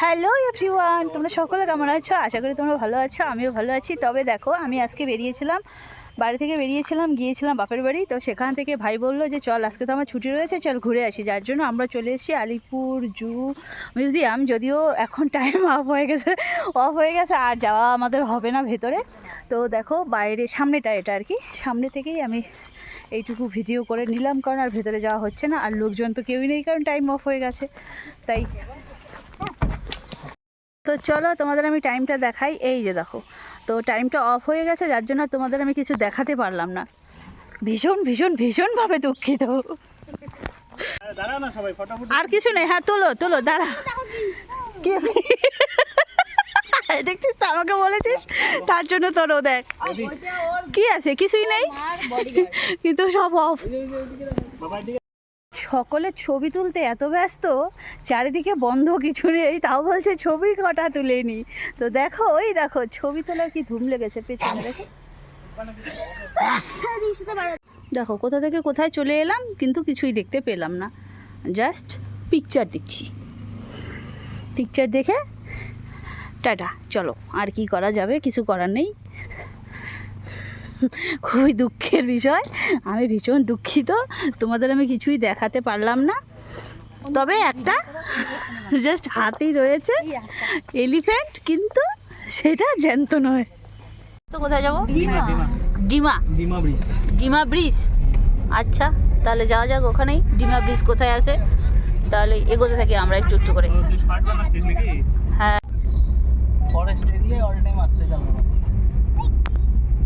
Hello everyone তোমরা সকলে কেমন আছো? আশা করি তোমরা ভালো আছো, আমিও ভালো আছি। তবে দেখো, আমি আজকে বেরিয়েছিলাম, বাড়ি থেকে বেরিয়েছিলাম, গিয়েছিলাম বাপের বাড়ি। তো সেখান থেকে ভাই বলল যে, চল, আজকে তো আমার ছুটি রয়েছে, চল ঘুরে আসি। যার জন্য আমরা চলে এসেছি আলিপুর জু মিউজিয়াম। যদিও এখন টাইম অফ হয়ে গেছে অফ হয়ে গেছে, আর যাওয়া আমাদের হবে না ভেতরে। তো দেখো, বাইরে, সামনেটা এটা আর কি। সামনে থেকেই আমি এইটুকু ভিডিও করে নিলাম, কারণ আর ভেতরে যাওয়া হচ্ছে না। আর লোকজন তো কেউই নেই, কারণ টাইম অফ হয়ে গেছে। তাই তো চলো তোমাদের আমি টাইমটা দেখাই। এই যে দেখো, তো টাইমটা অফ হয়ে গেছে, যার জন্য তোমাদের আমি কিছু দেখাতে পারলাম না। ভীষণ ভীষণ, ভীষণভাবে দুঃখিত। আর কিছু নেই হ্যাঁ তোলো তোলো, দাঁড়া। দেখছিস তো, আমাকে বলেছিস? তার জন্য তোরও দেখ। কি আছে? কিছুই নেই? কিন্তু সব অফ সকলে ছবি তুলতে এত ব্যস্ত? চারিদিকে বন্ধ কিছু নেই, তাও বলছে ছবি কটা তুলে নি তো দেখো ওই দেখো, ছবি তোলার কি ধুম লেগেছে পেছনে, দেখো। দেখো, কোথা থেকে কোথায় চলে এলাম, কিন্তু কিছুই দেখতে পেলাম না। জাস্ট পিকচার দেখছি। পিকচার দেখে, টাটা, চলো, আর কি করা যাবে, কিছু করার নেই। খুবই দুঃখের বিষয়। আমি ভীষণ দুঃখিত। তোমাদের আমি কিছুই দেখাতে পারলাম না। তবে একটা জাস্ট হাতেই রয়েছে। এলিফ্যান্ট কিন্তু সেটা জ্যান্ত নয়। তো কোথায় যাব? ডিমা। ডিমা। ব্রিজ। ডিমা ব্রিজ। আচ্ছা তাহলে যাওয়া যাক ওখানেই। ডিমা ব্রিজ কোথায় আছে? তাহলে এগোতে থাকি আমরা একটু একটু করে। হ্যাঁ। ফরেস্ট এরিয়ায় অল টাইম আসতে যাব না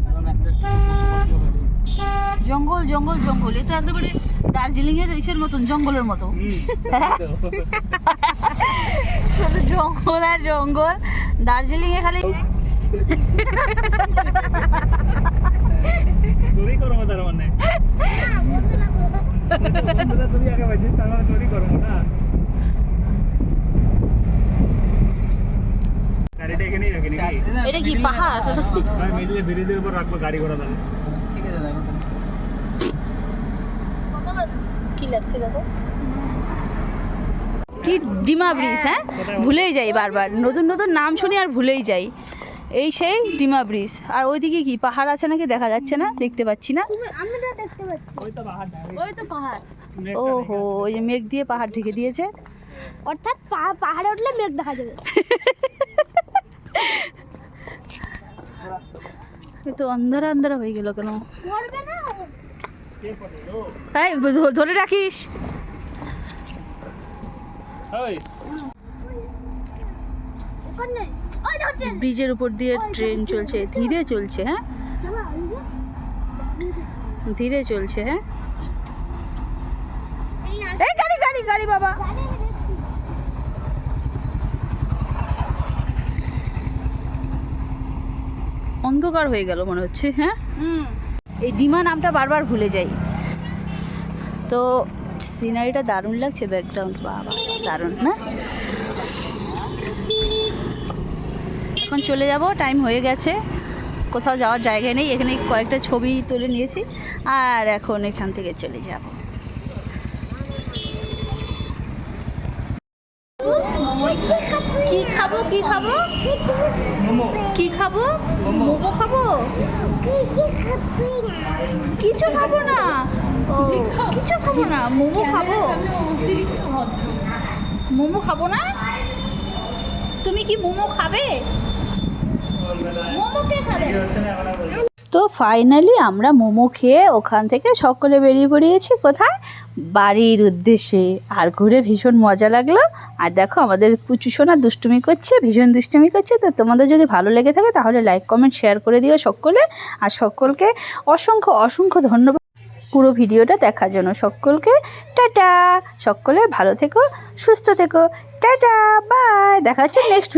কারণ একটা পশু পাখিও বেরোয়। জঙ্গল জঙ্গল জঙ্গল। এটা একেবারে দার্জিলিংয়ের ইসের মতন জঙ্গলের মতো। তো। জঙ্গল আর জঙ্গল। খালি চুরি করব তার মানে। তুমি আগে পাইছিস তার মানে চুরি করব না। গাড়িটা এখানেই রাখি নাকি? এটা কি পাহাড়? মিডলে ব্রিজের উপর রাখব গাড়ি ঘোড়া দাঁড়ানো ঠিক আছে দেখো কি লাগছে দেখো। কি ডিমা ব্রিজ হ্যাঁ? ভুলেই যাই বারবার। নতুন নতুন নাম শুনি আর ভুলেই যাই। এই সেই ডিমা ব্রিজ আর ওইদিকে কি পাহাড় আছে নাকি দেখা যাচ্ছে না? দেখতে পাচ্ছি না। আমরা দেখতে পাচ্ছি। ওই তো পাহাড় ওই তো পাহাড়। ও হো ওই মেঘ দিয়ে পাহাড় ঢেকে দিয়েছে। অর্থাৎ পাহাড় পাহাড়ে উঠলে মেঘ দেখা যাবে। তো অন্ধারা অন্ধারা হয়ে গেল কেন? না? তাই ধ- ধরে রাখিস। ওই ওখানে ওই দেখো ট্রেন ব্রিজের উপর দিয়ে ট্রেন চলছে। ধীরে চলছে হ্যাঁ? ধীরে চলছে হ্যাঁ? এই এই গাড়ি গাড়ি গাড়ি বাবা। অন্ধকার হয়ে গেল মনে হচ্ছে হ্যাঁ? হুম। এই ডিমা নামটা বারবার ভুলে যাই। তো সিনারিটা দারুণ লাগছে ব্যাকগ্রাউন্ড বাবা, দারুণ, না? এখন চলে যাব টাইম হয়ে গেছে। কোথাও যাওয়ার জায়গা নেই এখানে কয়েকটা ছবি তুলে নিয়েছি, আর এখন এখান থেকে চলে যাব। কি খাব কি খাব? কি খাব? মোমো। খাব? কিছু খাব না। কিছু খাব না? মোমো খাব। মোমো খাব না? তুমি কি মোমো খাবে? মোমো কে খাবে? তো ফাইনালি আমরা মোমো খেয়ে ওখান থেকে সকলে বেরিয়ে পড়িয়েছি কোথায়? বাড়ির উদ্দেশ্যে। আর ঘুরে ভীষণ মজা লাগল। আর দেখো আমাদের পুচু সোনা দুষ্টুমি করছে, ভীষণ দুষ্টুমি করছে। তো তোমাদের যদি ভালো লেগে থাকে তাহলে লাইক কমেন্ট শেয়ার করে দিও সকলে। আর সকলকে অসংখ্য অসংখ্য ধন্যবাদ। পুরো ভিডিওটা দেখার জন্য সকলকে টাটা। সকলে ভালো থেকো, সুস্থ থেকো। টাটা বাই দেখা হচ্ছে নেক্সট